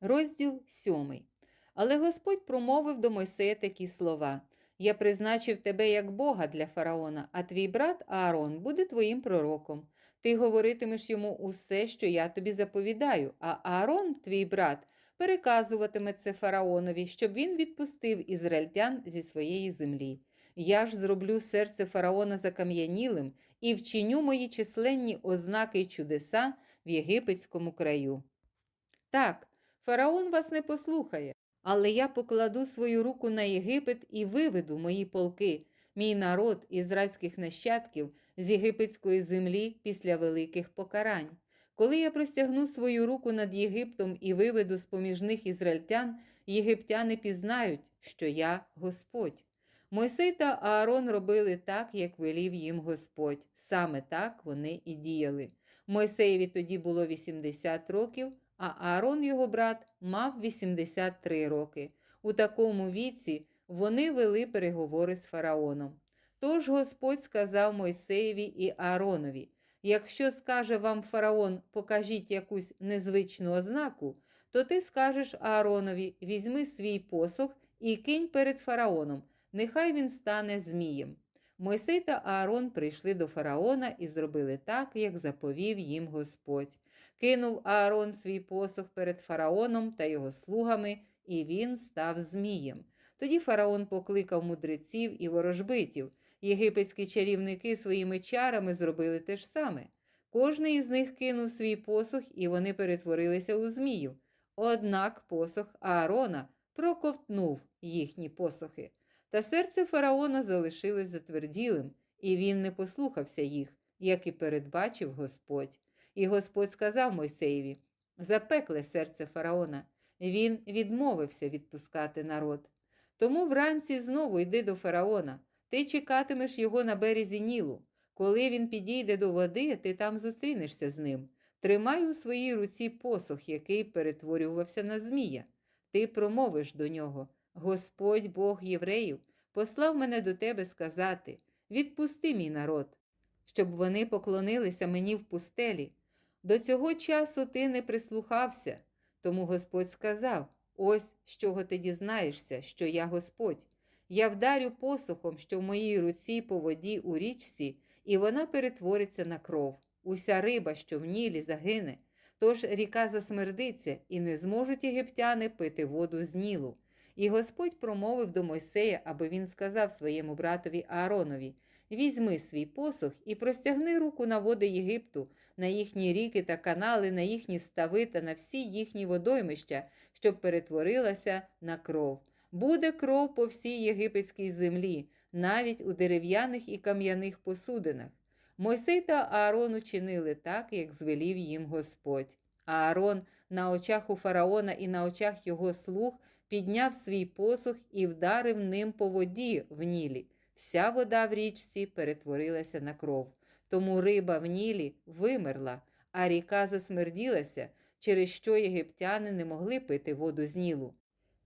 Розділ сьомий. Але Господь промовив до Мойсея такі слова: Я призначив тебе як Бога для фараона, а твій брат Аарон буде твоїм пророком. Ти говоритимеш йому усе, що я тобі заповідаю, а Аарон, твій брат, переказуватиме це фараонові, щоб він відпустив ізраїльтян зі своєї землі. Я ж зроблю серце фараона закам'янілим і вчиню мої численні ознаки й чудеса в єгипетському краю. Так, фараон вас не послухає, але я покладу свою руку на Єгипет і виведу мої полки, мій народ ізраїльських нащадків з єгипетської землі після великих покарань. Коли я простягну свою руку над Єгиптом і виведу з поміж них ізраїльтян, єгиптяни пізнають, що я Господь. Мойсей та Аарон робили так, як велів їм Господь. Саме так вони і діяли. Мойсеєві тоді було 80 років, а Аарон, його брат, мав 83 роки. У такому віці вони вели переговори з фараоном. Тож Господь сказав Мойсеєві і Ааронові: Якщо скаже вам фараон, покажіть якусь незвичну ознаку, то ти скажеш Ааронові: візьми свій посох і кинь перед фараоном, нехай він стане змієм. Мойсей та Аарон прийшли до фараона і зробили так, як заповів їм Господь. Кинув Аарон свій посох перед фараоном та його слугами, і він став змієм. Тоді фараон покликав мудреців і ворожбитів. Єгипетські чарівники своїми чарами зробили те ж саме. Кожний із них кинув свій посох, і вони перетворилися у змію. Однак посох Аарона проковтнув їхні посохи. Та серце фараона залишилось затверділим, і він не послухався їх, як і передбачив Господь. І Господь сказав Мойсеєві: Запекле серце фараона, він відмовився відпускати народ. Тому вранці знову йди до фараона, ти чекатимеш його на березі Нілу. Коли він підійде до води, ти там зустрінешся з ним. Тримай у своїй руці посох, який перетворювався на змія. Ти промовиш до нього: Господь Бог євреїв, послав мене до тебе сказати: Відпусти мій народ, щоб вони поклонилися мені в пустелі. До цього часу ти не прислухався. Тому Господь сказав: Ось з чого ти дізнаєшся, що я Господь. Я вдарю посухом, що в моїй руці по воді у річці, і вона перетвориться на кров. Уся риба, що в нілі, загине. Тож ріка засмердиться, і не зможуть єгиптяни пити воду з Нілу. І Господь промовив до Мойсея, аби він сказав своєму братові Ааронові: Візьми свій посох і простягни руку на води Єгипту, на їхні ріки та канали, на їхні стави та на всі їхні водоймища, щоб перетворилася на кров. Буде кров по всій єгипетській землі, навіть у дерев'яних і кам'яних посудинах. Мойсей та Аарон учинили так, як звелів їм Господь. Аарон на очах у фараона і на очах його слуг підняв свій посух і вдарив ним по воді в Нілі. Вся вода в річці перетворилася на кров. Тому риба в Нілі вимерла, а ріка засмерділася, через що єгиптяни не могли пити воду з Нілу.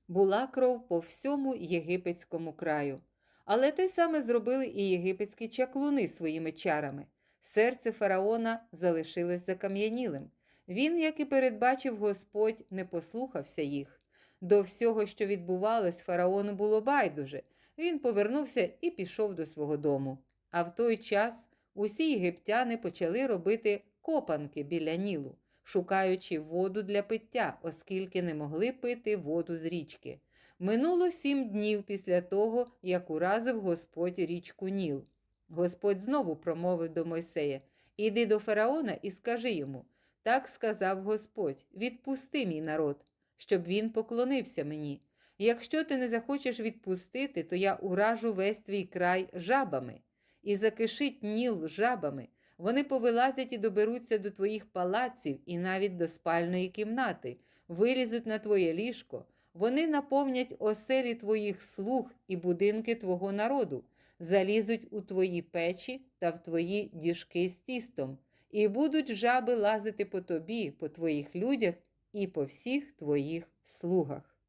Була кров по всьому єгипетському краю. Але те саме зробили і єгипетські чаклуни своїми чарами. Серце фараона залишилось закам'янілим. Він, як і передбачив Господь, не послухався їх. До всього, що відбувалось, фараону було байдуже. Він повернувся і пішов до свого дому. А в той час усі єгиптяни почали робити копанки біля Нілу, шукаючи воду для пиття, оскільки не могли пити воду з річки. Минуло сім днів після того, як уразив Господь річку Ніл. Господь знову промовив до Мойсея Іди до фараона і скажи йому так сказав Господь: відпусти мій народ, щоб він поклонився мені. Якщо ти не захочеш відпустити, то я уражу весь твій край жабами, і закишить ніл жабами. Вони повилазять і доберуться до твоїх палаців і навіть до спальної кімнати, вилізуть на твоє ліжко. Вони наповнять оселі твоїх слуг і будинки твого народу, залізуть у твої печі та в твої діжки з тістом, і будуть жаби лазити по тобі, по твоїх людях і по всіх твоїх слугах.